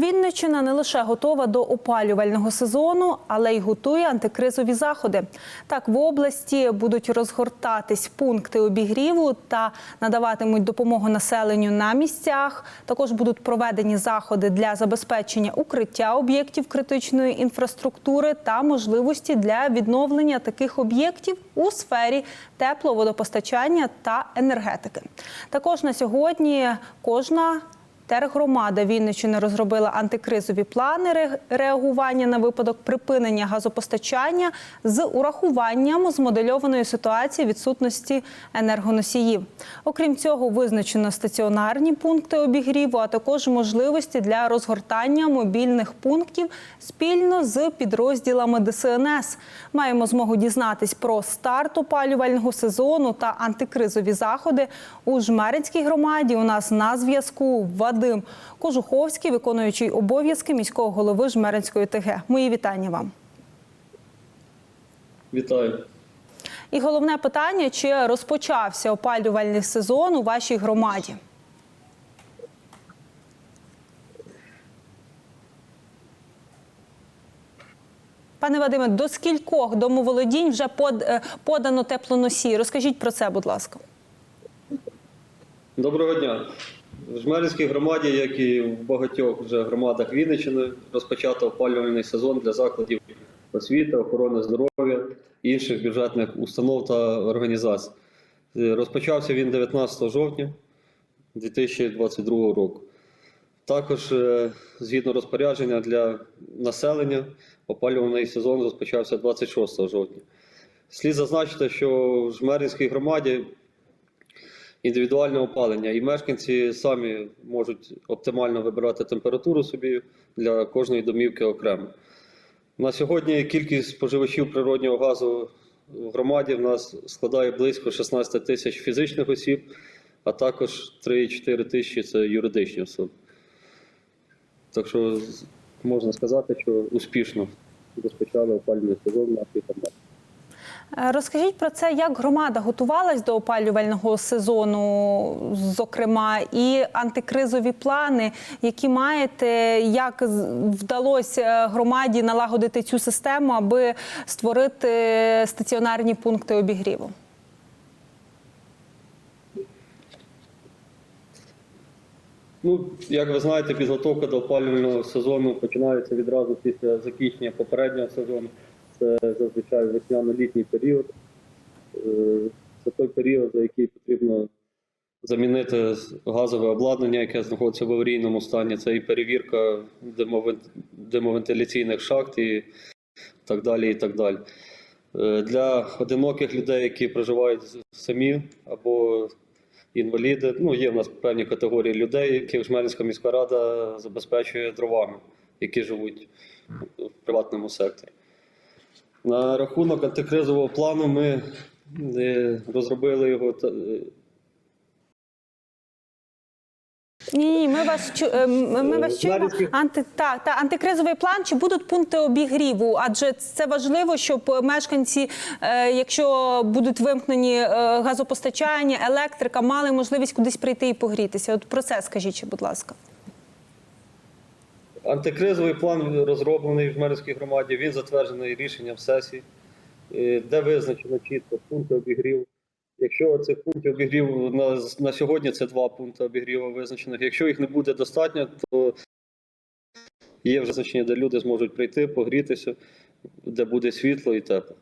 Вінниччина не лише готова до опалювального сезону, але й готує антикризові заходи. Так, в області будуть розгортатись пункти обігріву та надаватимуть допомогу населенню на місцях. Також будуть проведені заходи для забезпечення укриття об'єктів критичної інфраструктури та можливості для відновлення таких об'єктів у сфері тепловодопостачання та енергетики. Також на сьогодні кожна Тергромада Вінниччини розробила антикризові плани реагування на випадок припинення газопостачання з урахуванням змодельованої ситуації відсутності енергоносіїв. Окрім цього, визначено стаціонарні пункти обігріву, а також можливості для розгортання мобільних пунктів спільно з підрозділами ДСНС. Маємо змогу дізнатись про старт опалювального сезону та антикризові заходи у Жмеринській громаді. У нас на зв'язку Вадим Кожуховський, виконуючий обов'язки міського голови Жмеринської ТГ. Мої вітання вам. Вітаю. І головне питання: чи розпочався опалювальний сезон у вашій громаді? Пане Вадиме, до скількох домоволодінь вже е, подано теплоносії? Розкажіть про це, будь ласка. Доброго дня. В Жмеринській громаді, як і в багатьох вже громадах Вінниччини, розпочато опалювальний сезон для закладів освіти, охорони здоров'я, інших бюджетних установ та організацій. Е, Розпочався він 19 жовтня 2022 року. Також, е, згідно розпорядження для населення, опалювальний сезон розпочався 26 жовтня. Слід зазначити, що в Жмеринській громаді індивідуальне опалення, і мешканці самі можуть оптимально вибирати температуру собі для кожної домівки окремо. На сьогодні кількість споживачів природнього газу в громаді в нас складає близько 16 тисяч фізичних осіб, а також 3-4 тисячі це юридичні особи. Так що можна сказати, що успішно розпочали опалювальний сезон в нашій. Е, Розкажіть про це, як громада готувалась до опалювального сезону, зокрема, і антикризові плани, які маєте, як вдалося е, громаді налагодити цю систему, аби створити стаціонарні пункти обігріву? Ну, як ви знаєте, підготовка до опалювального сезону починається відразу після закінчення попереднього сезону. Це зазвичай весняно-літній період. Е, Це той період, за який потрібно замінити газове обладнання, яке знаходиться в аварійному стані. Це і перевірка димовен- димовентиляційних шахт і так далі. І так далі. Е, Для одиноких людей, які проживають самі або інваліди. Ну, є в нас певні категорії людей, яких Жмеринська міська рада забезпечує дровами, які живуть в приватному секторі. На рахунок антикризового плану ми е, розробили його. е, Ні, ні, ми вас чу, е, ми вас чуємо. Анти, та, та антикризовий план. Чи будуть пункти обігріву? Адже це важливо, щоб мешканці, якщо будуть вимкнені газопостачання, електрика, мали можливість кудись прийти і погрітися. От про це скажіть, будь ласка. Антикризовий план розроблений в Жмеринській громаді. Він затверджений рішенням сесії, е, де визначено чітко пункти обігріву. Якщо цих пунктів обігріву на, на сьогодні це два пункти обігріву визначених. Якщо їх не буде достатньо, то є вже визначення, де люди зможуть прийти, погрітися, де буде світло і тепло.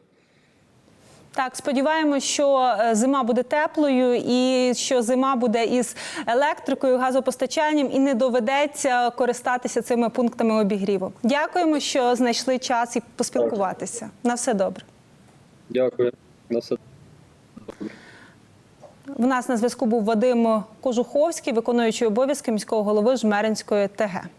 Так, сподіваємось, що е, зима буде теплою і що зима буде із електрикою, газопостачанням і не доведеться користатися цими пунктами обігріву. Дякуємо, що знайшли час і поспілкуватися. На все добре. Дякую. На все. В нас на зв'язку був Вадим Кожуховський, виконуючий обов'язки міського голови Жмеринської ТГ.